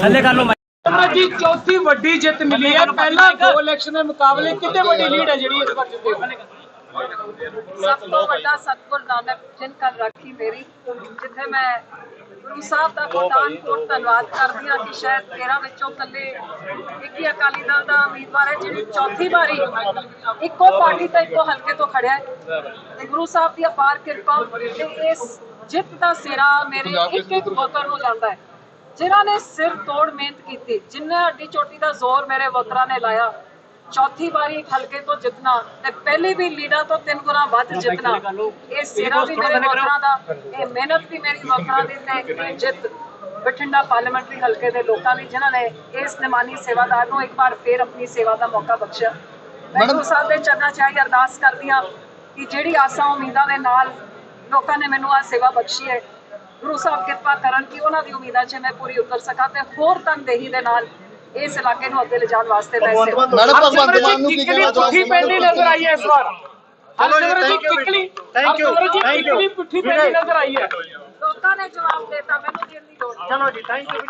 ਥੱਲੇ ਕਰ ਲਓ ਉਹਨਾਂ ਦੀ ਚੌਥੀ ਵੱਡੀ ਜਿੱਤ ਮਿਲੀ ਹੈ। ਪਹਿਲਾਂ ਦੋ ਇਲੈਕਸ਼ਨ ਦੇ ਮੁਕਾਬਲੇ ਕਿੰਨੇ ਵੱਡੀ ਲੀਡ ਹੈ ਜਿਹੜੀ ਇਸ ਵਾਰ ਜਿੱਤੇ ਸਭ ਤੋਂ ਵੱਡਾ ਸਤਗੁਰ ਨਾਨਕ ਜਿਨ ਕਰ ਰਾਖੀ ਮੇਰੀ ਜਿੱਥੇ ਮੈਂ ਗੁਰੂ ਸਾਹਿਬ ਦਾ ਕੋਟਾਨ ਕੋਟ ਧੰਨਵਾਦ ਕਰਦੀ ਹਾਂ ਕਿ ਸ਼ਾਇਦ 13 ਵਿੱਚੋਂ ਕੱਲੇ ਇੱਕ ਹੀ ਅਕਾਲੀ ਦਲ ਦਾ ਉਮੀਦਵਾਰ ਹੈ ਜਿਹੜੀ ਚੌਥੀ ਵਾਰੀ ਇੱਕੋ ਪਾਰਟੀ ਤੋਂ ਇੱਕੋ ਹਲਕੇ ਤੋਂ ਖੜਿਆ ਹੈ। ਤੇ ਗੁਰੂ ਸਾਹਿਬ ਦੀ ਅਪਾਰ ਕਿਰਪਾ ਤੇ ਇਸ ਜਿੱਤ ਦਾ ਸਿਰਾ ਮੇਰੇ ਇੱਕ ਇੱਕ ਵੋਟਰ ਨੂੰ ਜਾਂਦਾ ਹੈ। ਜਿਨ੍ਹਾਂ ਨੇ ਸਿਰ ਤੋੜ ਮਿਹਨਤ ਕੀਤੀ ਜਿਨ੍ਹਾਂ ਅੱਡੀ ਚੋਟੀ ਦਾ ਜ਼ੋਰ ਮੇਰੇ ਵੋਟਰਾਂ ਨੇ ਲਾਇਆ ਚੌਥੀ ਵਾਰੀ ਹਲਕੇ ਤੋਂ ਜਿੱਤਣਾ ਤੇ ਪਹਿਲੀ ਵੀ ਲੀਡਰ ਤੋਂ ਤਿੰਨ ਗੁਣਾ ਵੱਧ ਜਿੱਤਣਾ ਇਹ ਸਿਰਾ ਵੀ ਮੇਰੇ ਵੋਟਰਾਂ ਦਾ ਇਹ ਮਿਹਨਤ ਵੀ ਮੇਰੀ ਵੋਟਰਾਂ ਦੀ ਤੇ ਇਹ ਜਿੱਤ ਬਠਿੰਡਾ ਪਾਰਲੀਮੈਂਟਰੀ ਹਲਕੇ ਦੇ ਲੋਕਾਂ ਦੀ ਜਿਨ੍ਹਾਂ ਨੇ ਇਸ ਨਿਮਾਨੀ ਸੇਵਾਦਾਰ ਨੂੰ ਇੱਕ ਵਾਰ ਫੇਰ ਆਪਣੀ ਸੇਵਾ ਦਾ ਮੌਕਾ ਬਖਸ਼ਿਆ। ਮੈਂ ਗੁਰੂ ਸਾਹਿਬ ਦੇ ਚਰਨਾਂ 'ਚ ਆਈ ਅਰਦਾਸ ਕਰਦੀ ਹਾਂ ਕਿ ਜਿਹੜੀ ਆਸਾਂ ਉਮੀਦਾਂ ਦੇ ਨਾਲ ਲੋਕਾਂ ਨੇ ਮੈਨੂੰ ਆ ਸੇਵਾ ਬਖਸ਼ੀ ਹੈ ਗੁਰੂ ਸਾਹਿਬ ਕਿਰਪਾ ਕਰਨ ਕਿ ਉਹਨਾਂ ਦੀ ਉਮੀਦਾਂ 'ਚ ਮੈਂ ਪੂਰੀ ਉਤਰ ਸਕਾਂ ਤੇ ਹੋਰ ਤਨਦੇਹੀ ਦੇ ਨਾਲ ਇਸ ਇਲਾਕੇ ਨੂੰ ਅੱਗੇ ਲਿਜਾਣ ਵਾਸਤੇ ਮੈਂ ਮੈਡਮ ਭਗਵੰਤ ਮਾਨ ਨੂੰ ਕੀ ਕਹਿਣਾ ਪੁੱਠੀ ਪੈਂਦੀ ਨਜ਼ਰ ਆਈ ਹੈ ਇਸ ਵਾਰ। ਹਰਸਿਮਰਤ ਜੀ ਕਿੱਕਲੀ ਥੈਂਕ ਯੂ ਥੈਂਕ ਯੂ ਪੁੱਠੀ ਪੈਂਦੀ ਨਜ਼ਰ ਆਈ ਹੈ। ਲੋਕਾਂ ਨੇ ਜਵਾਬ ਦਿੱਤਾ ਮੈਨੂੰ ਦੇਣ ਦੀ ਲੋੜ ਨਹੀਂ ਚਲੋ ਜੀ ਥੈਂਕ ਯੂ